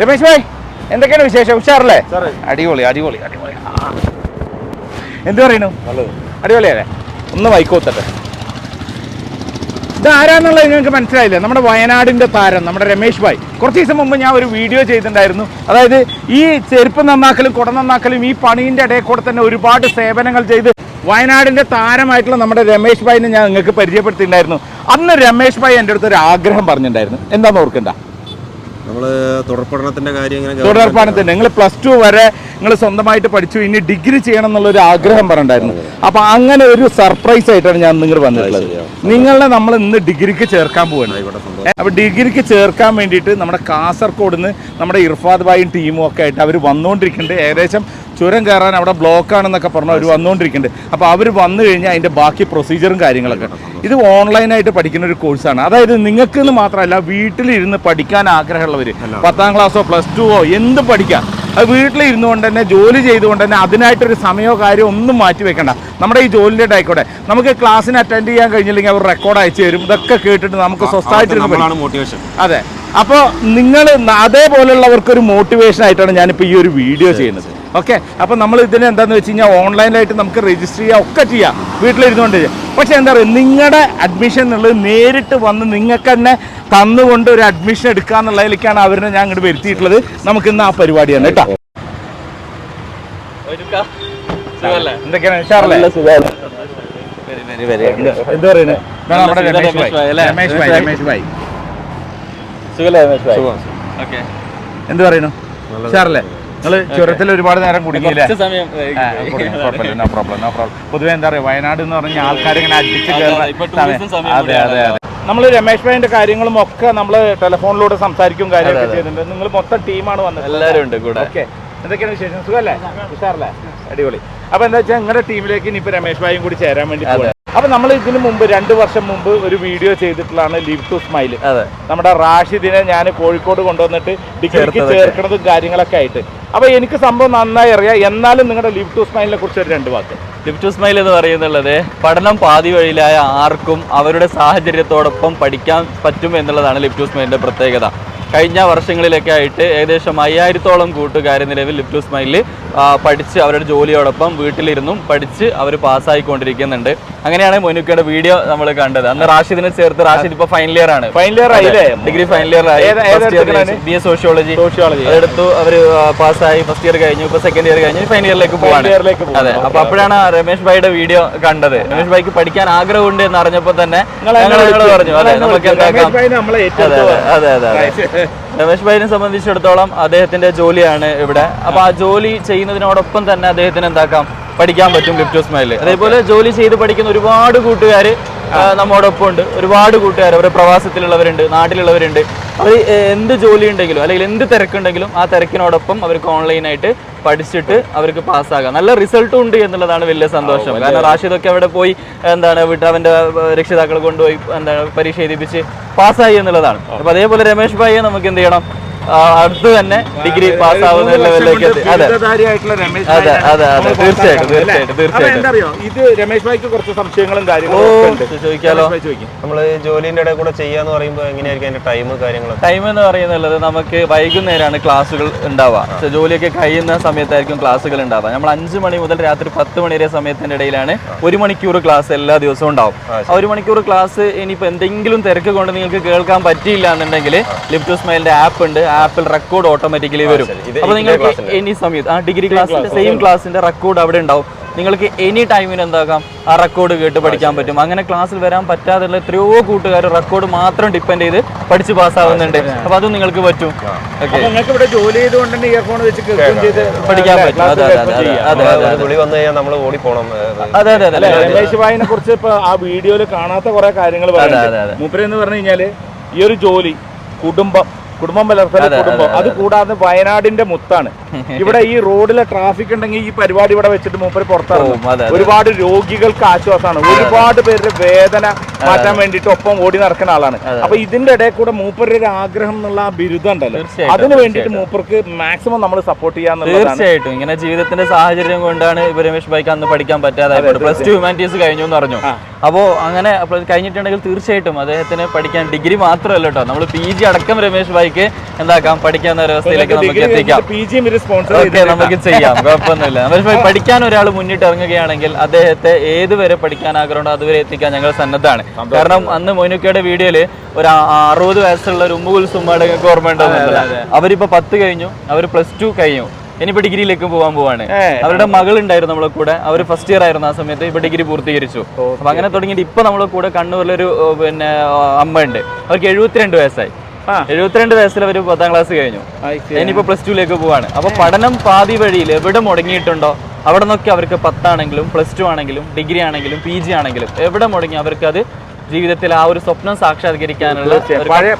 രമേശ് ഭായ് എന്തൊക്കെയാണ് വിശേഷം? ഉഷാറല്ലേ? അടിപൊളി അടിപൊളി അടിപൊളി. എന്ത് പറയുന്നു? അടിപൊളിയല്ലേ ഒന്ന് വൈക്കോത്തട്ടെ ഇത് ആരാന്നുള്ളത് നിങ്ങൾക്ക് മനസ്സിലായില്ലേ? നമ്മുടെ വയനാടിന്റെ താരം നമ്മുടെ രമേശ് ഭായ്. കുറച്ച് ദിവസം മുമ്പ് ഞാൻ ഒരു വീഡിയോ ചെയ്തിട്ടുണ്ടായിരുന്നു. അതായത് ഈ ചെരുപ്പ് നന്നാക്കലും കുട നന്നാക്കലും ഈ പണീന്റെ ഇടയിൽ കൂടെ തന്നെ ഒരുപാട് സേവനങ്ങൾ ചെയ്ത് വയനാടിന്റെ താരമായിട്ടുള്ള നമ്മുടെ രമേശ് ഭായിനെ ഞാൻ നിങ്ങൾക്ക് പരിചയപ്പെടുത്തിയിട്ടുണ്ടായിരുന്നു. അന്ന് രമേശ് ഭായ് എന്റെ അടുത്ത് ഒരു ആഗ്രഹം പറഞ്ഞിട്ടുണ്ടായിരുന്നു. എന്താന്ന് ഓർക്കണ്ട? തുടർപഠനത്തിന്റെ കാര്യം ഇങ്ങനെ നിങ്ങൾ പ്ലസ് ടു വരെ നിങ്ങൾ സ്വന്തമായിട്ട് പഠിച്ചു ഇനി ഡിഗ്രി ചെയ്യണം എന്നുള്ള ഒരു ആഗ്രഹം പറഞ്ഞിട്ടുണ്ടായിരുന്നു. അപ്പൊ അങ്ങനെ ഒരു സർപ്രൈസ് ആയിട്ടാണ് ഞാൻ നിങ്ങൾ വന്നിട്ടുള്ളത്. നിങ്ങളെ നമ്മൾ ഇന്ന് ഡിഗ്രിക്ക് ചേർക്കാൻ ആയിക്കോട്ടെ അപ്പൊ ഡിഗ്രിക്ക് ചേർക്കാൻ വേണ്ടിയിട്ട് നമ്മുടെ കാസർഗോഡ് നിന്ന് നമ്മുടെ ഇർഫാദ് ഭായും ടീമും ഒക്കെ ആയിട്ട് അവർ വന്നുകൊണ്ടിരിക്കുന്നുണ്ട് ഏകദേശം ചുരം കയറാൻ അവിടെ ബ്ലോക്ക് ആണെന്നൊക്കെ പറഞ്ഞ് അവർ വന്നുകൊണ്ടിരിക്കുന്നുണ്ട് അപ്പോൾ അവർ വന്നു കഴിഞ്ഞാൽ അതിന്റെ ബാക്കി പ്രൊസീജിയറും കാര്യങ്ങളൊക്കെ. ഇത് ഓൺലൈനായിട്ട് പഠിക്കുന്ന ഒരു കോഴ്സാണ് അതായത് നിങ്ങൾക്ക് എന്ന് മാത്രമല്ല വീട്ടിലിരുന്ന് പഠിക്കാൻ ആഗ്രഹമുള്ളവർ പത്താം ക്ലാസ്സോ പ്ലസ് ടുവോ എന്ത് പഠിക്കാം. അത് വീട്ടിലിരുന്നു കൊണ്ട് തന്നെ ജോലി ചെയ്തുകൊണ്ട് തന്നെ അതിനായിട്ടൊരു സമയമോ കാര്യമോ ഒന്നും മാറ്റി വെക്കണ്ട. നമ്മുടെ ഈ ജോലിയുടെ ആയിക്കോട്ടെ. നമുക്ക് ക്ലാസ്സിന് അറ്റൻഡ് ചെയ്യാൻ കഴിഞ്ഞില്ലെങ്കിൽ അവർ റെക്കോർഡ് അയച്ചു തരും. ഇതൊക്കെ കേട്ടിട്ട് നമുക്ക് സ്വസ്ഥമായിട്ട് മോട്ടിവേഷൻ അതെ. അപ്പോൾ നിങ്ങൾ അതേപോലെയുള്ളവർക്കൊരു മോട്ടിവേഷൻ ആയിട്ടാണ് ഞാനിപ്പോൾ ഈ ഒരു വീഡിയോ ചെയ്യുന്നത്. ഓക്കെ? അപ്പോൾ നമ്മൾ ഇതിന് എന്താണെന്ന് വെച്ച് കഴിഞ്ഞാൽ ഓൺലൈനായിട്ട് നമുക്ക് രജിസ്റ്റർ ചെയ്യാം ഒക്കെ ചെയ്യാം. വീട്ടിലിരുന്നുകൊണ്ട് ചെയ്യാം. പക്ഷേ എന്താ പറയുക നിങ്ങളുടെ അഡ്മിഷൻ എന്നുള്ളത് നേരിട്ട് വന്ന് നിങ്ങൾക്ക് തന്നെ തന്നുകൊണ്ട് ഒരു അഡ്മിഷൻ എടുക്കുക എന്നുള്ളതിലേക്കാണ് അവരെ ഞാൻ ഇങ്ങോട്ട് വരുത്തിയിട്ടുള്ളത്. നമുക്ക് ഇന്ന് ആ പരിപാടിയാണ് കേട്ടോ. എന്തൊക്കെയാണ്? ഉഷാറല്ലേ? എന്ത് പറയുന്നത് ഇതാണ് നമ്മുടെ സുഖം, രമേശ് ഭായ് രമേശ് ഭായ്. അല്ലേ? രമേശ് ഭായ് രമേശ് രമേശ് ഭായ്. ഓക്കെ. എന്ത് പറയുന്നു? ഉഷാറല്ലേ? നിങ്ങൾ ചുരത്തിൽ ഒരുപാട് നേരം കുടുങ്ങിയില്ലേ? നോ പ്രോബ്ലം നോ പ്രോബ്ലം പൊതുവെ എന്താ പറയുക വയനാട് എന്ന് പറഞ്ഞ ആൾക്കാർ ഇങ്ങനെ അടിച്ച് അതെ, കയറുന്ന അതെ. ഇപ്പൊ അതെ അതെ നമ്മൾ രമേശ് ഭായിന്റെ കാര്യങ്ങളും ഒക്കെ നമ്മൾ ടെലിഫോണിലൂടെ സംസാരിക്കും കാര്യമൊക്കെ ചെയ്യുന്നുണ്ട്. നിങ്ങൾ മൊത്തം ടീമാണ് വന്നത്. എല്ലാവരും ഉണ്ട് കൂടെ. ഓക്കെ. എന്തൊക്കെയാണ് വിശേഷം? സുഖമല്ലേ? ഉഷാറല്ലേ? അടിപൊളി. അപ്പൊ എന്താ വെച്ചാൽ നിങ്ങളുടെ ടീമിലേക്ക് ഇനിയിപ്പോ രമേശ് ഭായും കൂടി ചേരാൻ വേണ്ടി അപ്പൊ നമ്മൾ ഇതിനു മുമ്പ് രണ്ട് വർഷം മുമ്പ് ഒരു വീഡിയോ ചെയ്തിട്ടുള്ളതാണ് ലിവ് ടു സ്മൈൽ അതെ. നമ്മുടെ റാഷിദിനെ ഞാൻ കോഴിക്കോട് കൊണ്ടുവന്നിട്ട് ഡിഗ്രിക്ക് ചേർക്കുന്നതും കാര്യങ്ങളൊക്കെ ആയിട്ട്. അപ്പൊ എനിക്ക് സംഭവം നന്നായി അറിയാം. എന്നാലും നിങ്ങളുടെ ലിവ് ടു സ്മൈലിനെ കുറിച്ച് ഒരു രണ്ട് വാക്ക്. ലിപ് ടു സ്മൈൽ എന്ന് പറയുന്നുള്ളത് പഠനം പാതി വഴിയിലായ ആർക്കും അവരുടെ സാഹചര്യത്തോടൊപ്പം പഠിക്കാൻ പറ്റും എന്നുള്ളതാണ് ലിപ് ടു സ്മൈലിന്റെ പ്രത്യേകത. കഴിഞ്ഞ വർഷങ്ങളിലൊക്കെ ആയിട്ട് ഏകദേശം അയ്യായിരത്തോളം കൂട്ടുകാർ നിലവിൽ ലിപ് ടു സ്മൈലിൽ പഠിച്ച് അവരുടെ ജോലിയോടൊപ്പം വീട്ടിലിരുന്നും പഠിച്ച് അവർ പാസ്സായിക്കൊണ്ടിരിക്കുന്നുണ്ട്. അങ്ങനെയാണ് മൊനുക്കയുടെ വീഡിയോ നമ്മൾ കണ്ടത്. അന്ന് റാഷിദിനെ ചേർത്ത് റാഷിദ് ഇപ്പൊ ഫൈനൽ ഇയർ ആണ്. ഫൈനൽ ഇയർ ആയില്ലേ? ഡിഗ്രി ഫൈനൽ ഇയർ ആയി? ബി എ സോഷ്യോളജി സോഷ്യോളജി അതെടുത്തു അവർ പാസ്സായി. ഫസ്റ്റ് ഇയർ കഴിഞ്ഞു ഇപ്പൊ സെക്കൻഡ് ഇയർ കഴിഞ്ഞു ഫൈനൽ ഇയറിലേക്ക് പോവാണ്. അതെ. അപ്പൊ അപ്പോഴാണ് രമേശ് ഭായിയുടെ വീഡിയോ കണ്ടത്. രമേശ് ഭായിക്ക് പഠിക്കാൻ ആഗ്രഹമുണ്ട് എന്ന് അറിഞ്ഞപ്പോൾ തന്നെ ഞങ്ങൾ. പറഞ്ഞു. അതെ നമുക്ക് എന്താക്കാം? അതെ അതെ അതെ. രമേശ് ഭായിനെ സംബന്ധിച്ചിടത്തോളം അദ്ദേഹത്തിന്റെ ജോലിയാണ് ഇവിടെ. അപ്പൊ ആ ജോലി ചെയ്യുന്നതിനോടൊപ്പം തന്നെ അദ്ദേഹത്തിന് എന്താക്കാം? പഠിക്കാൻ പറ്റും ലിഫ്റ്റ് സ്മൈലിൽ അതേപോലെ ജോലി ചെയ്ത് പഠിക്കുന്ന ഒരുപാട് കൂട്ടുകാർ നമ്മോടൊപ്പം ഉണ്ട്. ഒരുപാട് കൂട്ടുകാർ അവരുടെ പ്രവാസത്തിലുള്ളവരുണ്ട് നാട്ടിലുള്ളവരുണ്ട്. അവർ എന്ത് ജോലി ഉണ്ടെങ്കിലും അല്ലെങ്കിൽ എന്ത് തിരക്കുണ്ടെങ്കിലും ആ തിരക്കിനോടൊപ്പം അവർക്ക് ഓൺലൈനായിട്ട് പഠിച്ചിട്ട് അവർക്ക് പാസ്സാകാം. നല്ല റിസൾട്ടും ഉണ്ട് എന്നുള്ളതാണ് വലിയ സന്തോഷം. കാരണം റാഷിദൊക്കെ അവിടെ പോയി എന്താണ് വീട്ടിൽ അവന്റെ രക്ഷിതാക്കൾ കൊണ്ടുപോയി എന്താണ് പരീക്ഷ എഴുതിപ്പിച്ച് പാസ്സായി എന്നുള്ളതാണ്. അപ്പൊ അതേപോലെ രമേശ് ഭായിയെ നമുക്ക് എന്ത് ചെയ്യണം? അടുത്ത് തന്നെ ഡിഗ്രി പാസ് ആവുന്ന ലെവലിലേക്ക് എത്തി. അതെ. അതെ, അതെ, അതെ. തീർച്ചയായിട്ടും, തീർച്ചയായിട്ടും, തീർച്ചയായിട്ടും. എന്താ അറിയോ ഇത് രമേശ് ഭായിക്ക് കുറച്ച് സംശയങ്ങളും കാര്യങ്ങളും ചോദിക്കാലോ. നമ്മൾ ജോലിന്റെ ഇടയിൽ കൂടെ ചെയ്യാന്ന് പറയുമ്പോൾ എങ്ങനെയായിരിക്കും അതിന്റെ ടൈം കാര്യങ്ങളും ടൈം എന്ന് പറയുന്നത് നമുക്ക് വൈകുന്നേരമാണ് ക്ലാസ്സുകൾ ഉണ്ടാവുക. ജോലിയൊക്കെ കഴിയുന്ന സമയത്തായിരിക്കും ക്ലാസ്സുകൾ ഉണ്ടാവുക. നമ്മൾ അഞ്ച് മണി മുതൽ രാത്രി പത്ത് മണി വരെ സമയത്തിന്റെ ഇടയിലാണ് ഒരു മണിക്കൂർ ക്ലാസ് എല്ലാ ദിവസവും ഉണ്ടാവും. ആ ഒരു മണിക്കൂർ ക്ലാസ് ഇനിയിപ്പോൾ എന്തെങ്കിലും തിരക്ക് കൊണ്ട് നിങ്ങൾക്ക് കേൾക്കാൻ പറ്റിയില്ല എന്നുണ്ടെങ്കിൽ ലിപ് സ്മൈലിന്റെ ആപ്പ് ഉണ്ട്. ആപ്പിൽ റെക്കോർഡ് ഓട്ടോമാറ്റിക്കലി വരും. അപ്പൊ അപ്പോൾ നിങ്ങൾക്ക് എനി സമയത്ത് ആ ഡിഗ്രി ക്ലാസ്സിന്റെ സെയിം ക്ലാസ്സിന്റെ റെക്കോർഡ് അവിടെ ഉണ്ടാവും. നിങ്ങൾക്ക് എനി ടൈമിന് എന്താക്കാം? ആ റെക്കോർഡ് കേട്ട് പഠിക്കാൻ പറ്റും. അങ്ങനെ ക്ലാസ്സിൽ വരാൻ പറ്റാതെയുള്ള എത്രയോ കൂട്ടുകാർ റെക്കോർഡ് മാത്രം ഡിപ്പെൻഡ് ചെയ്ത് പഠിച്ച് പാസ്സാവുന്നുണ്ട് അപ്പൊ അതും നിങ്ങൾക്ക് പറ്റും. ഓക്കെ നിങ്ങൾക്ക് ഇവിടെ ജോലി ചെയ്തുകൊണ്ട് ഇയർഫോൺ വെച്ച് പഠിക്കാൻ പറ്റും. അതെ അതെ അതെ. അതെ അതെ. രമേശ് ഭായിനെ കുറിച്ച് ഇപ്പൊ ആ വീഡിയോയിൽ കാണാത്ത കുറെ കാര്യങ്ങൾ മൂപ്പര് എന്ന് പറഞ്ഞു കഴിഞ്ഞാൽ ഈ ഒരു ജോലി കുടുംബം കുടുംബം പുലർത്തൽ കുടുംബം. അത് കൂടാതെ വയനാടിന്റെ മുത്താണ്. ഇവിടെ ഈ റോഡിലെ ട്രാഫിക് ഉണ്ടെങ്കിൽ ഈ പരിപാടി ഇവിടെ വെച്ചിട്ട് മൂപ്പര് പുറത്തിറങ്ങും. അതെ. ഒരുപാട് രോഗികൾക്ക് ആശ്വാസമാണ്. ഒരുപാട് പേരുടെ വേദന മാറ്റാൻ വേണ്ടിയിട്ട് ഒപ്പം ഓടി നടക്കുന്ന ആളാണ്. അപ്പൊ ഇതിന്റെ ഇടയിൽ കൂടെ മൂപ്പരുടെ ഒരു ആഗ്രഹം എന്നുള്ള ആ ബിരുദം ഉണ്ടല്ലോ. അതിന് വേണ്ടിയിട്ട് മൂപ്പർക്ക് മാക്സിമം നമ്മൾ സപ്പോർട്ട് ചെയ്യാൻ തീർച്ചയായിട്ടും. ഇങ്ങനെ ജീവിതത്തിന്റെ സാഹചര്യം കൊണ്ടാണ് ഇപ്പൊ രമേഷ് ബൈക്ക് അന്ന് പഠിക്കാൻ പറ്റാതായത് പ്ലസ് ടു ഹ്യൂമാനിറ്റീസ് കഴിഞ്ഞു എന്ന് പറഞ്ഞു. അപ്പോ അങ്ങനെ അപ്പോൾ കഴിഞ്ഞിട്ടുണ്ടെങ്കിൽ തീർച്ചയായിട്ടും അദ്ദേഹത്തിന് പഠിക്കാൻ ഡിഗ്രി മാത്രമല്ല കേട്ടോ. നമ്മൾ പി ജി അടക്കം രമേഷ് ബൈക്ക് എന്താക്കാം? പഠിക്കാവുന്ന അവസ്ഥയിലേക്ക് നമുക്ക് എത്തിക്കാം. പി ജി സ്പോൺസർ ഓക്കെ നമുക്ക് ചെയ്യാം. കുഴപ്പമൊന്നുമില്ല. രമേഷ് ഭായി പഠിക്കാൻ ഒരാൾ മുന്നിട്ട് ഇറങ്ങുകയാണെങ്കിൽ അദ്ദേഹത്തെ ഏതുവരെ പഠിക്കാൻ ആഗ്രഹമുണ്ടോ അതുവരെ എത്തിക്കാൻ ഞങ്ങൾ സന്നദ്ധമാണ്. കാരണം അന്ന് മൊയ്നുക്കയുടെ വീഡിയോയിൽ ഒരു അറുപത് വയസ്സുള്ള ഒരു ഉമ്മുകുൽ സുമ്മാടെ നിങ്ങൾക്ക് ഓർമ്മ ഉണ്ടോന്നില്ല അവരിപ്പോ പത്ത് കഴിഞ്ഞു അവർ പ്ലസ് ടു കഴിഞ്ഞു. ഇനിയിപ്പോ ഡിഗ്രിയിലേക്ക് പോകാൻ പോവാണ്. അവരുടെ മകൾ ഉണ്ടായിരുന്നു നമ്മളെ കൂടെ. അവർ ഫസ്റ്റ് ഇയർ ആയിരുന്നു ആ സമയത്ത് ഇപ്പൊ ഡിഗ്രി പൂർത്തീകരിച്ചു. അപ്പൊ അങ്ങനെ തുടങ്ങിയിട്ട് ഇപ്പൊ നമ്മളെ കൂടെ കണ്ണൂരിലൊരു പിന്നെ അമ്മ ഉണ്ട് അവർക്ക് എഴുപത്തിരണ്ട് വയസ്സായി. എഴുപത്തിരണ്ട് വയസ്സിൽ അവർ പത്താം ക്ലാസ് കഴിഞ്ഞു. ഇനിയിപ്പോ പ്ലസ് ടുവിലേക്ക് പോവാണ്. അപ്പൊ പഠനം പാതി വഴിയിൽ എവിടെ മുടങ്ങിയിട്ടുണ്ടോ? അവിടെ നിന്നൊക്കെ അവർക്ക് പത്താണെങ്കിലും പ്ലസ് ടു ആണെങ്കിലും ഡിഗ്രി ആണെങ്കിലും പി ജി ആണെങ്കിലും എവിടെ മുടങ്ങി അവർക്ക് അത് ജീവിതത്തിൽ ആ ഒരു സ്വപ്നം സാക്ഷാത്കരിക്കാനുള്ള പഴയ.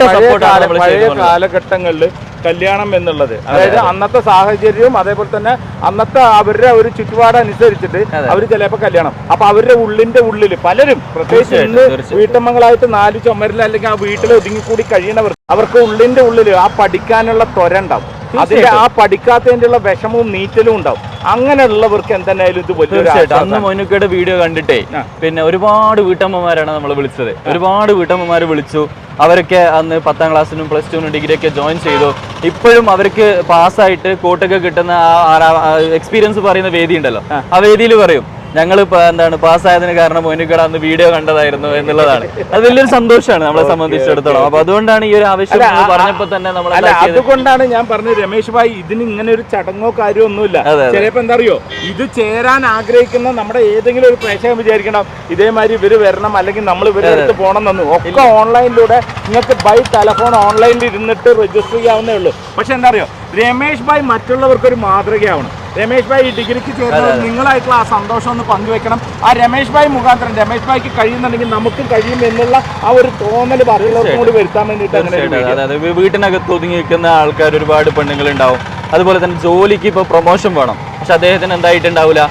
കാലഘട്ടങ്ങളിൽ കല്യാണം എന്നുള്ളത് അതായത് അന്നത്തെ സാഹചര്യവും അതേപോലെ തന്നെ അന്നത്തെ അവരുടെ ഒരു ചുറ്റുപാട് അനുസരിച്ചിട്ട് അവർ ചിലപ്പോൾ കല്യാണം. അപ്പൊ അവരുടെ ഉള്ളിന്റെ ഉള്ളിൽ പലരും പ്രത്യേകിച്ച് ഇന്ന്. വീട്ടമ്മകളായിട്ട് നാല് ചുമരിൽ അല്ലെങ്കിൽ ആ വീട്ടിൽ ഒതുങ്ങിക്കൂടി കഴിയണവർ അവർക്ക് ഉള്ളിന്റെ ഉള്ളിൽ ആ പഠിക്കാനുള്ള ത്വര ഉണ്ടാവും. അതിന്റെ ആ പഠിക്കാത്തതിന്റെ ഉള്ള വിഷമവും നീറ്റലും ഉണ്ടാവും. അങ്ങനെയുള്ളവർക്ക് എന്തായാലും ഇത് വലിയ അന്ന് മൊനുക്കയുടെ മോനുക്കയുടെ വീഡിയോ കണ്ടിട്ടേ പിന്നെ ഒരുപാട് വീട്ടമ്മമാരാണ് നമ്മൾ വിളിച്ചത്. ഒരുപാട് വീട്ടമ്മമാർ വിളിച്ചു. അവരൊക്കെ അന്ന് പത്താം ക്ലാസ്സിനും പ്ലസ് ടുവിനും ഡിഗ്രി ഒക്കെ ജോയിൻ ചെയ്തു. ഇപ്പോഴും അവർക്ക് പാസ്സായിട്ട് കോട്ടൊക്കെ കിട്ടുന്ന ആ എക്സ്പീരിയൻസ് പറയുന്ന വേദി ഉണ്ടല്ലോ ആ വേദിയിൽ പറയും ഞങ്ങൾ എന്താണ് പാസ്സായതിന് കാരണം മോനിക്കട അന്ന് വീഡിയോ കണ്ടതായിരുന്നു എന്നുള്ളതാണ്. അത് വലിയൊരു സന്തോഷമാണ് നമ്മളെ സംബന്ധിച്ചിടത്തോളം. അപ്പൊ അതുകൊണ്ടാണ് ഈ ഒരു ആവശ്യം പറഞ്ഞപ്പോ തന്നെ നമ്മൾ അതുകൊണ്ടാണ് ഞാൻ പറഞ്ഞത് രമേശ് ഭായി ഇതിന് ഇങ്ങനെ ഒരു ചടങ്ങോ കാര്യമോ ഒന്നുമില്ല. ചിലപ്പോ എന്താ അറിയോ ഇത് ചേരാൻ ആഗ്രഹിക്കുന്ന നമ്മുടെ ഏതെങ്കിലും ഒരു പ്രേക്ഷകൻ വിചാരിക്കണം ഇതേമാതിരി ഇവർ വരണം അല്ലെങ്കിൽ നമ്മൾ ഇവരുടെ അടുത്ത് പോകണം എന്നൊന്നും. ഒക്കെ ഓൺലൈനിലൂടെ നിങ്ങൾക്ക് ബൈ ടെലഫോൺ ഓൺലൈനിൽ ഇരുന്നിട്ട് രജിസ്റ്റർ ചെയ്യാവുന്നേ ഉള്ളൂ. പക്ഷെ എന്താ അറിയോ രമേശ് ഭായ് മറ്റുള്ളവർക്ക് ഒരു മാതൃകയാവണം. രമേശ് ഭായ് ഈ ഡിഗ്രിക്ക് ചേർന്നത് നിങ്ങളായിട്ടുള്ള ആ സന്തോഷം ഒന്ന് പങ്കുവെക്കണം. ആ രമേശ് ഭായ് മുഖാന്തരം രമേശ് ഭായ്ക്ക് കഴിയുന്നുണ്ടെങ്കിൽ നമുക്കും കഴിയും എന്നുള്ള ആ ഒരു തോന്നൽ പറയുന്നവർക്കൂടി കൂടി വരുത്താൻ വേണ്ടിയിട്ട് വീട്ടിനകത്ത് ഒതുങ്ങി നിൽക്കുന്ന ആൾക്കാർ ഒരുപാട് പെണ്ണുങ്ങൾ ഉണ്ടാവും അതുപോലെ തന്നെ ജോലിക്ക് ഇപ്പോൾ പ്രൊമോഷൻ വേണം. പക്ഷെ അദ്ദേഹത്തിന് എന്തായിട്ടുണ്ടാവില്ല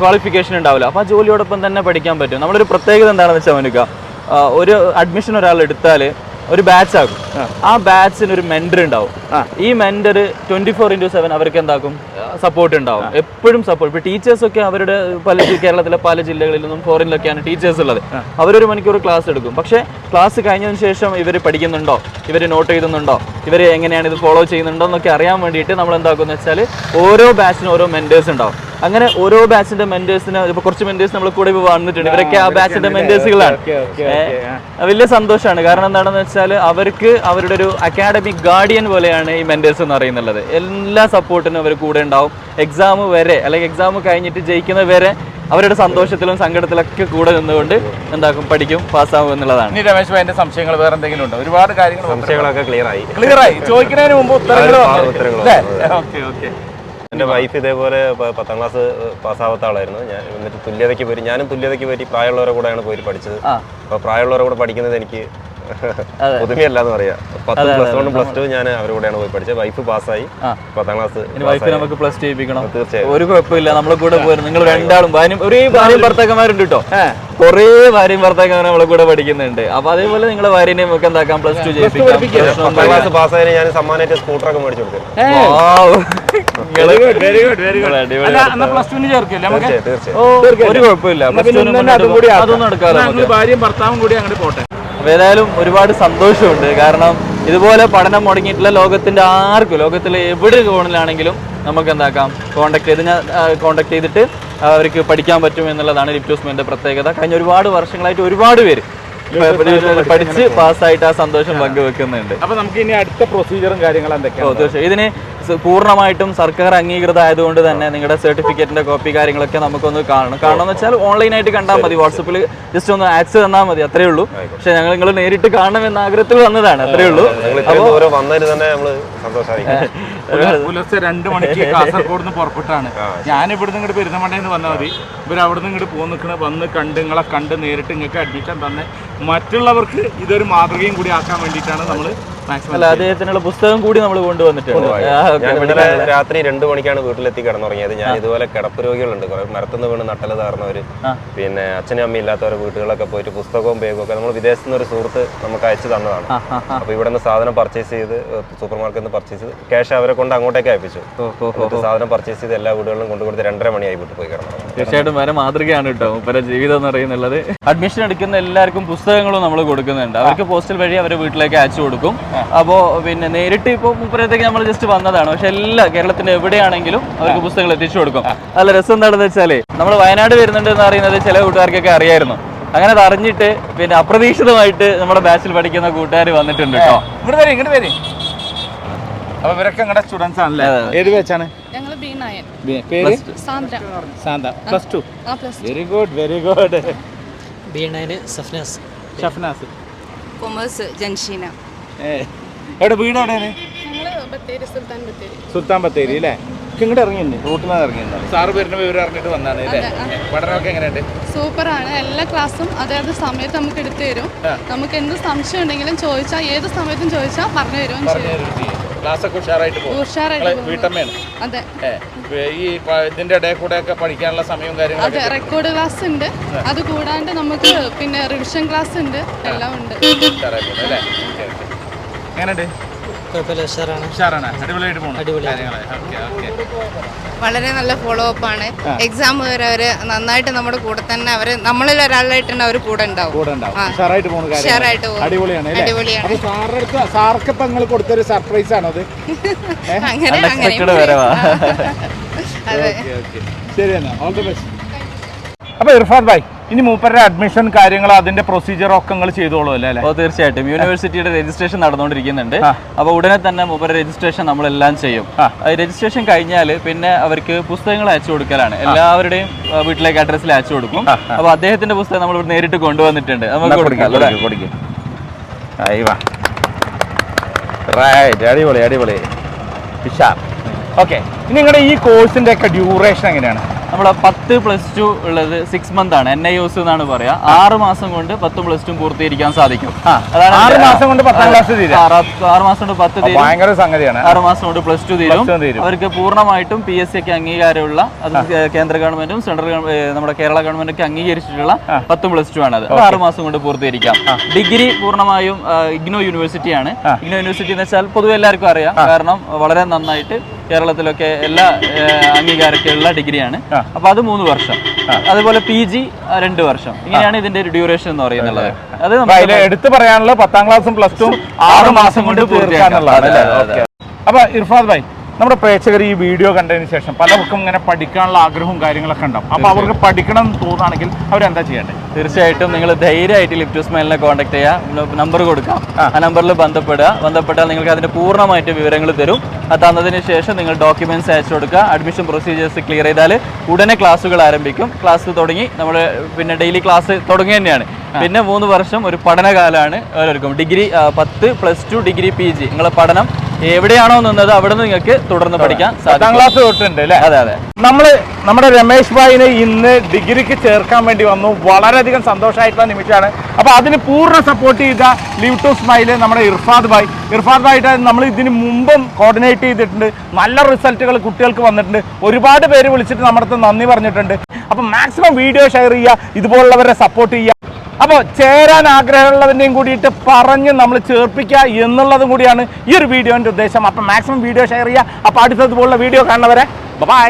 ക്വാളിഫിക്കേഷൻ ഉണ്ടാവില്ല അപ്പോൾ ആ ജോലിയോടൊപ്പം തന്നെ പഠിക്കാൻ പറ്റും. നമ്മളൊരു പ്രത്യേകത എന്താണെന്ന് വെച്ചാൽ അവനുക്ക ഒരു അഡ്മിഷൻ ഒരാൾ എടുത്താൽ ഒരു ബാച്ച് ആകും. ആ. ബാച്ചിന് ഒരു മെന്റർ ഉണ്ടാവും. ഈ mentor twenty four into seven അവർക്ക് എന്താക്കും സപ്പോർട്ട് ഉണ്ടാവും. എപ്പോഴും സപ്പോർട്ട് ഇപ്പോൾ ടീച്ചേഴ്സ് ഒക്കെ അവരുടെ പല കേരളത്തിലെ പല ജില്ലകളിൽ നിന്നും ഫോറിനിലൊക്കെയാണ് ടീച്ചേഴ്സ് ഉള്ളത്. അവരൊരു മണിക്കൂർ ക്ലാസ് എടുക്കും. പക്ഷേ ക്ലാസ് കഴിഞ്ഞതിന് ശേഷം ഇവർ പഠിക്കുന്നുണ്ടോ? ഇവർ നോട്ട് എഴുതുന്നുണ്ടോ? ഇവർ എങ്ങനെയാണ് ഇത് ഫോളോ ചെയ്യുന്നുണ്ടോ എന്നൊക്കെ അറിയാൻ വേണ്ടിയിട്ട് നമ്മൾ എന്താക്കുമെന്ന് വെച്ചാൽ ഓരോ ബാച്ചിനും ഓരോ മെന്റേഴ്സ് ഉണ്ടാവും. അങ്ങനെ ഓരോ ബാച്ചിന്റെ മെന്റേഴ്സിന് ഇപ്പൊ കുറച്ച് മെന്റേഴ്സ് നമ്മൾ കൂടെ ഇപ്പൊ വന്നിട്ടുണ്ട്. ഇവരൊക്കെ ആ ബാച്ചിന്റെ മെന്റേഴ്സുകളാണ്. വലിയ സന്തോഷമാണ്. കാരണം എന്താണെന്ന് വെച്ചാൽ അവർക്ക് അവരുടെ ഒരു അക്കാഡമിക് ഗാർഡിയൻ പോലെയാണ് ഈ മെന്റേഴ്സ് എന്ന് അറിയുന്നുള്ളത് എല്ലാ സപ്പോർട്ടിനും അവർ കൂടെ ഉണ്ടാവും. എക്സാം വരെ അല്ലെങ്കിൽ എക്സാം കഴിഞ്ഞിട്ട് ജയിക്കുന്ന വരെ അവരുടെ സന്തോഷത്തിലും സങ്കടത്തിലൊക്കെ കൂടെ നിന്നുകൊണ്ട് എന്താക്കും പഠിക്കും പാസ്സാവും എന്നുള്ളതാണ്. ഇനി രമേശ് ഭായിന്റെ സംശയങ്ങൾ വേറെ എന്തെങ്കിലും ഉണ്ടോ? ഒരുപാട് കാര്യങ്ങൾ സംശയങ്ങളൊക്കെ ക്ലിയർ ആയി. ക്ലിയർ ആയി. ചോദിക്കുന്നതിന് മുമ്പ് ഉത്തരങ്ങൾ എന്റെ വൈഫ് ഇതേപോലെ പത്താം ക്ലാസ് പാസ്സാവാത്ത ആളായിരുന്നു. ഞാൻ എന്നിട്ട് തുല്യതയ്ക്ക് പോയി ഞാനും തുല്യതയ്ക്ക് പോയി പ്രായമുള്ളവരെ കൂടെയാണ് പോയി പഠിച്ചത്. അപ്പൊ അപ്പോൾ പ്രായമുള്ളവരെ കൂടെ പഠിക്കുന്നത് എനിക്ക് പുതുമയല്ല എന്ന് പറയാം. പത്ത് പ്ലസ് വണ് പ്ലസ് ടു ഞാൻ അവരുടെ കൂടെയാണ് പോയി പഠിച്ചത്. വൈഫ് പാസ്സായി. പത്താം ക്ലാസ് ഇനി വൈഫിനെ നമുക്ക് പ്ലസ് ടു ചെയ്യിപ്പിക്കണം തീർച്ചയായും. ഒരു കുഴപ്പമില്ല നമ്മളെ കൂടെ പോയിരുന്നു നിങ്ങൾ രണ്ടാളും ഭാര്യയും ഒരേ ഭാര്യയും ഭർത്താക്കന്മാരുണ്ട് കേട്ടോ. കുറേ ഭാര്യയും ഭർത്താക്കന്മാരും നമ്മളെ കൂടെ പഠിക്കുന്നുണ്ട്. അപ്പൊ അതേപോലെ നിങ്ങളെ ഭാര്യനെയും ഒക്കെ എന്താക്കാം? പ്ലസ് ടു ചെയ്യിപ്പിക്കാം ക്ലാസ് പാസ്സായതിന് ഞാൻ സമ്മാനമായിട്ട് സ്കൂട്ടറൊക്കെ മേടിച്ചു കൊടുത്തു. ഒരു കുഴപ്പമില്ല. അതൊന്നും എടുക്കാമല്ലോ ഭാര്യയും ഭർത്താവും കൂടി അങ്ങോട്ട് പോട്ടെ. ഏതായാലും ഒരുപാട് സന്തോഷമുണ്ട്. കാരണം ഇതുപോലെ പഠനം മുടങ്ങിയിട്ടുള്ള ലോകത്തിന്റെ ആർക്കും ലോകത്തിലെ എവിടെ കോണിലാണെങ്കിലും നമുക്ക് എന്താക്കാം? കോണ്ടാക്ട് ചെയ്ത് ഞാൻ കോണ്ടാക്ട് ചെയ്തിട്ട് അവർക്ക് പഠിക്കാൻ പറ്റും എന്നുള്ളതാണ് ലിപ്റ്റോസ്മെന്റെ പ്രത്യേകത. കഴിഞ്ഞ ഒരുപാട് വർഷങ്ങളായിട്ട് ഒരുപാട് പേര് പഠിച്ച് പാസ്സായിട്ട് ആ സന്തോഷം പങ്കുവെക്കുന്നുണ്ട്. അപ്പൊ നമുക്ക് ഇനി അടുത്ത പ്രൊസീജിയറും കാര്യങ്ങളും എന്തൊക്കെയാണ് തീർച്ചയായും. ഇതിന് പൂർണമായിട്ടും സർക്കാർ അംഗീകൃത ആയതുകൊണ്ട് തന്നെ നിങ്ങളുടെ സർട്ടിഫിക്കറ്റിന്റെ കോപ്പി കാര്യങ്ങളൊക്കെ നമുക്കൊന്ന് കാണണം. കാരണം എന്ന് വെച്ചാൽ ഓൺലൈനായിട്ട് കണ്ടാൽ മതി. വാട്സപ്പിൽ ജസ്റ്റ് ഒന്ന് ആക്സ് തന്നാൽ മതി. അത്രേ ഉള്ളൂ. പക്ഷെ ഞങ്ങൾ നിങ്ങൾ നേരിട്ട് കാണണം എന്ന ആഗ്രഹത്തിൽ വന്നതാണ്. അത്രേ ഉള്ളൂ. പുലർച്ചെ രണ്ട് മണിക്ക് കാസർഗോഡ് നിന്ന് പുറപ്പെട്ടാണ്. ഞാൻ ഇവിടുന്ന് ഇങ്ങോട്ട് പെരുന്തമണ്ണയിൽ വന്നാൽ മതി. ഇവർ അവിടുന്ന് നിന്ന് ഇങ്ങോട്ട് പോകുന്ന വന്ന് കണ്ട് നിങ്ങളെ കണ്ട് നേരിട്ട് നിങ്ങൾക്ക് അഡ്മിഷൻ തന്നെ. മറ്റുള്ളവർക്ക് ഇതൊരു മാതൃകയും കൂടി ആക്കാൻ വേണ്ടിയിട്ടാണ് നമ്മൾ അല്ല അദ്ദേഹത്തിനുള്ള പുസ്തകം കൂടി നമ്മൾ കൊണ്ടുവന്നിട്ടുണ്ട്. രാത്രി രണ്ടു മണിക്കാണ് വീട്ടിലെത്തി കിടന്നുറങ്ങിയത്. ഞാൻ ഇതുപോലെ കിടപ്പ് രോഗികളുണ്ട്. കുറെ മരത്തുനിന്ന് വീണ് നട്ടൽ താർന്നവര് പിന്നെ അച്ഛനും അമ്മയും ഇല്ലാത്തവരെ വീട്ടുകളൊക്കെ പോയിട്ട് പുസ്തകവും ബേഗും ഒക്കെ നമ്മൾ വിദേശത്ത് നിന്ന് ഒരു സുഹൃത്ത് നമുക്ക് അയച്ചു തന്നതാണ്. അപ്പൊ ഇവിടെ നിന്ന് സാധനം പർച്ചേസ് ചെയ്ത് സൂപ്പർ മാർക്കറ്റിൽ നിന്ന് പർച്ചേസ് ചെയ്ത് ക്യാഷ് അവരെ കൊണ്ട് അങ്ങോട്ടേക്ക് അയപ്പിച്ചു. സാധനം പർച്ചേസ് ചെയ്ത് എല്ലാ വീടുകളിലും കൊണ്ടുകൊടുത്ത് രണ്ടര മണിയായി വീട്ടിൽ പോയി കിടന്നു. തീർച്ചയായിട്ടും വരെ മാതൃകയാണ് കേട്ടോ. ജീവിതം എന്ന് അഡ്മിഷൻ എടുക്കുന്ന എല്ലാവർക്കും പുസ്തകങ്ങളും നമ്മൾ കൊടുക്കുന്നുണ്ട്. അവർക്ക് പോസ്റ്റൽ വഴി അവരെ വീട്ടിലേക്ക് അയച്ചു കൊടുക്കും. അപ്പോൾ പിന്നെ നേരിട്ട് ഇപ്പോൾ മുപ്പരത്തേക്ക് നമ്മൾ ജസ്റ്റ് വന്നതാണ്. പക്ഷെ എല്ലാ കേരളത്തിന്റെ എവിടെയാണെങ്കിലും അവർക്ക് പുസ്തകങ്ങൾ എത്തിച്ചു കൊടുക്കും. നല്ല രസം എന്താണെന്ന് വെച്ചാൽ നമ്മൾ വയനാട് വരുന്നുണ്ട് എന്ന് അറിയുന്നത് ചില കൂട്ടുകാർക്കൊക്കെ അറിയായിരുന്നു. അങ്ങനെ അത് അറിഞ്ഞിട്ട് പിന്നെ അപ്രതീക്ഷിതമായിട്ട് നമ്മുടെ ബാച്ചിൽ പഠിക്കുന്ന കൂട്ടുകാർ വന്നിട്ടുണ്ട് കേട്ടോ ഇങ്ങോട്ട് വരും ഇങ്ങോട്ട് വരും. അപ്പൊ ഇവരൊക്കെ നിങ്ങളുടെ സ്റ്റുഡൻസ് ആണല്ലേ? ഏത് പേര്? Plus two. ആ plus very good very good B Safnas. Shafnas commerce Jamsheena ഏ എവിടെ വീട് എവിടെയാണ് സുൽത്താൻ ബത്തേരി. സുൽത്താൻ ബത്തേരി അല്ലേ? ഇങ്ങോട്ട് ഇറങ്ങിയിട്ടുണ്ട് റൂട്ടിൽ നിന്ന് ഇറങ്ങിയിട്ടുണ്ട് സാറ് വരുന്ന വിവരം അറിഞ്ഞിട്ട് വന്നാണ് അല്ലേ? പഠനമൊക്കെ എങ്ങനെയുണ്ട്? സൂപ്പറാണ്. എല്ലാ ക്ലാസ്സും അതായത് സമയത്ത് നമുക്ക് എടുത്തു തരും. നമുക്ക് എന്ത് സംശയം ഉണ്ടെങ്കിലും ചോദിച്ചാൽ ഏത് സമയത്തും ചോദിച്ചാൽ പറഞ്ഞു തരുകയും ചെയ്യും ക്ലാസ് ഒക്കെ ഉഷാറായിട്ട് പോകും. വീട്ടമ്മയാണ്. അതെ. ഈ ഇതിന്റെ ഇടയിൽ കൂടെ ഒക്കെ പഠിക്കാനുള്ള സമയവും കാര്യങ്ങളൊക്കെ റെക്കോർഡ് ക്ലാസ് ഉണ്ട്. അത്. കൂടാണ്ട് നമുക്ക് പിന്നെ റിവിഷൻ ക്ലാസ് ഉണ്ട്. എല്ലാം ഉണ്ട്. എങ്ങനെയുണ്ട്? ഉഷാറാണ്. അടിപൊളിയായിട്ട്. കാര്യങ്ങൾ. Okay okay. വളരെ നല്ല ഫോളോ അപ്പ് ആണ് എക്സാം വരെ അവർ നന്നായിട്ട് നമ്മുടെ കൂടെ തന്നെ അവർ നമ്മളിൽ ഒരാളായിട്ട് അവർ അവർ കൂടെ ഉണ്ടാവും. കൂടെ ഉണ്ടാവും. ആ. ഉഷാറായിട്ട് പോകുന്ന കാര്യം ഉഷാറായിട്ട് അടിപൊളിയാണ് അല്ലേ? അടിപൊളിയാണ്. അപ്പൊ സാറിന്റെ അടുത്ത് സാർക്ക് ഇപ്പൊ നിങ്ങൾ കൊടുത്തൊരു സർപ്രൈസ് ആണോ അത്? അങ്ങനെ വരവാ അതെ. ശരി എന്നാ. ഓൾ ദി ബെസ്റ്റ് അപ്പൊ ഇർഫാൻ ഭായ് ഇനി മൂപ്പരുടെ അഡ്മിഷൻ കാര്യങ്ങൾ അതിന്റെ പ്രൊസീജിയർ ഒക്കെ നിങ്ങൾ ചെയ്തോളൂ അല്ലേ അപ്പോൾ തീർച്ചയായിട്ടും. യൂണിവേഴ്സിറ്റിയുടെ രജിസ്ട്രേഷൻ നടന്നുകൊണ്ടിരിക്കുന്നുണ്ട്. അപ്പോൾ ഉടനെ തന്നെ മൂപ്പര് രജിസ്ട്രേഷൻ നമ്മളെല്ലാം ചെയ്യും. രജിസ്ട്രേഷൻ കഴിഞ്ഞാൽ പിന്നെ അവർക്ക് പുസ്തകങ്ങൾ അയച്ചു കൊടുക്കലാണ്. എല്ലാവരുടെയും വീട്ടിലേക്ക് അഡ്രസ്സിൽ അയച്ചു കൊടുക്കും. അപ്പോൾ അദ്ദേഹത്തിന്റെ പുസ്തകം നമ്മൾ ഇവിടെ നേരിട്ട് കൊണ്ടുവന്നിട്ടുണ്ട്. നമുക്ക് കൊടുക്കാം അടിപൊളി അടിപൊളി. ഓക്കെ. ഇനി നിങ്ങളുടെ ഈ കോഴ്സിന്റെ ഒക്കെ ഡ്യൂറേഷൻ എങ്ങനെയാണ്? നമ്മളെ പത്ത് പ്ലസ് ടു ഉള്ളത് സിക്സ് മന്ത് ആണ്. എൻ ഐ ഒസ് എന്നാണ് പറയാ. ആറ് മാസം കൊണ്ട് പത്തും പ്ലസ് ടു പൂർത്തീകരിക്കാൻ സാധിക്കും. അതാണ് ആറ് മാസം കൊണ്ട് പത്താം ക്ലാസ് തീരാം. ആറ് മാസം കൊണ്ട് പത്ത് തീരും. ഭയങ്കര സംഗതിയാണ്. ആറ് മാസം കൊണ്ട് പ്ലസ് ടു തീരും. അവർക്ക് പൂർണമായിട്ടും പി എസ് സി ഒക്കെ അംഗീകാരമുള്ള അത് കേന്ദ്ര ഗവൺമെന്റും സെൻട്രൽ നമ്മുടെ കേരള ഗവൺമെന്റ് ഒക്കെ അംഗീകരിച്ചിട്ടുള്ള പത്തും പ്ലസ് ടു ആണ് അത് ആറ് മാസം കൊണ്ട് പൂർത്തീകരിക്കാം. ഡിഗ്രി പൂർണമായും ഇഗ്നോ യൂണിവേഴ്സിറ്റി ആണ്. ഇഗ്നോ യൂണിവേഴ്സിറ്റി എന്ന് വെച്ചാൽ പൊതുവെ എല്ലാവർക്കും അറിയാം. കാരണം വളരെ നന്നായിട്ട് കേരളത്തിലൊക്കെ എല്ലാ അംഗീകാരമൊക്കെ ഉള്ള ഡിഗ്രിയാണ്. അപ്പൊ അത് മൂന്ന് വർഷം. അതുപോലെ പി ജി രണ്ട് വർഷം. ഇങ്ങനെയാണ് ഇതിന്റെ ഒരു ഡ്യൂറേഷൻ എന്ന് പറയുന്നത്. അത് എടുത്തു പറയാനുള്ള പത്താം ക്ലാസ്സും പ്ലസ് ടു ആറ് മാസം കൊണ്ട് പൂർത്തിയാക്കാനുള്ളതാണ് അപ്പൊ ഇർഫാദ് ഭായ് നമ്മുടെ പ്രേക്ഷകർ ഈ വീഡിയോ കണ്ടതിന് ശേഷം പലർക്കും ഇങ്ങനെ പഠിക്കാനുള്ള ആഗ്രഹവും കാര്യങ്ങളൊക്കെ ഉണ്ടാവും. അപ്പോൾ അവർക്ക് പഠിക്കണം എന്ന് തോന്നുകയാണെങ്കിൽ അവരെന്താ ചെയ്യേണ്ടത് തീർച്ചയായിട്ടും നിങ്ങൾ ധൈര്യമായിട്ട് ലിഫ്റ്റ് സ്മൈലിനെ കോൺടാക്ട് ചെയ്യുക. നമ്പർ കൊടുക്കാം. ആ. നമ്പറിൽ ബന്ധപ്പെടുക. ബന്ധപ്പെട്ടാൽ നിങ്ങൾക്ക് അതിന്റെ പൂർണമായിട്ട് വിവരങ്ങൾ തരും. അത് തന്നതിന് ശേഷം നിങ്ങൾ ഡോക്യുമെന്റ്സ് അയച്ചു കൊടുക്കുക. അഡ്മിഷൻ പ്രൊസീജിയേഴ്സ് ക്ലിയർ ചെയ്താൽ ഉടനെ ക്ലാസ്സുകൾ ആരംഭിക്കും. ക്ലാസ് തുടങ്ങി. നമ്മൾ പിന്നെ ഡെയിലി ക്ലാസ് തുടങ്ങി തന്നെയാണ്. പിന്നെ മൂന്ന് വർഷം ഒരു പഠനകാലമാണ് ഓരോരുക്കും ഡിഗ്രി പത്ത് plus two degree P G. നിങ്ങളെ പഠനം എവിടെയാണോ നിന്നത് അവിടെ നിന്ന് നിങ്ങൾക്ക് തുടർന്ന് പഠിക്കാം പത്താം ക്ലാസ് തൊട്ടുണ്ട് അല്ലേ? അതെ അതെ. നമ്മൾ നമ്മുടെ രമേശ് ഭായിനെ ഇന്ന് ഡിഗ്രിക്ക് ചേർക്കാൻ വേണ്ടി വന്നു. വളരെയധികം സന്തോഷമായിട്ടുള്ള നിമിഷമാണ്. അപ്പൊ അതിന് പൂർണ സപ്പോർട്ട് ചെയ്ത ലിവ് ടു സ്മൈൽ നമ്മുടെ ഇർഫാദ് ഭായ്. ഇർഫാദ് ഭായിട്ട് നമ്മൾ ഇതിന് മുമ്പും കോർഡിനേറ്റ് ചെയ്തിട്ടുണ്ട്. നല്ല റിസൾട്ടുകൾ കുട്ടികൾക്ക് വന്നിട്ടുണ്ട്. ഒരുപാട് പേര് വിളിച്ചിട്ട് നമ്മുടെ നന്ദി പറഞ്ഞിട്ടുണ്ട്. അപ്പൊ മാക്സിമം വീഡിയോ ഷെയർ ചെയ്യുക. ഇതുപോലുള്ളവരെ സപ്പോർട്ട് ചെയ്യുക. അപ്പോൾ ചേരാൻ ആഗ്രഹമുള്ളവരെയും കൂടിയിട്ട് പറഞ്ഞ് നമ്മൾ ചേർപ്പിക്കുക എന്നുള്ളതും കൂടിയാണ് ഈ ഒരു വീഡിയോന്റെ ഉദ്ദേശം. അപ്പം മാക്സിമം വീഡിയോ ഷെയർ ചെയ്യുക. അപ്പോൾ അടുത്തതുപോലുള്ള വീഡിയോ കാണുന്നവരെ ബൈ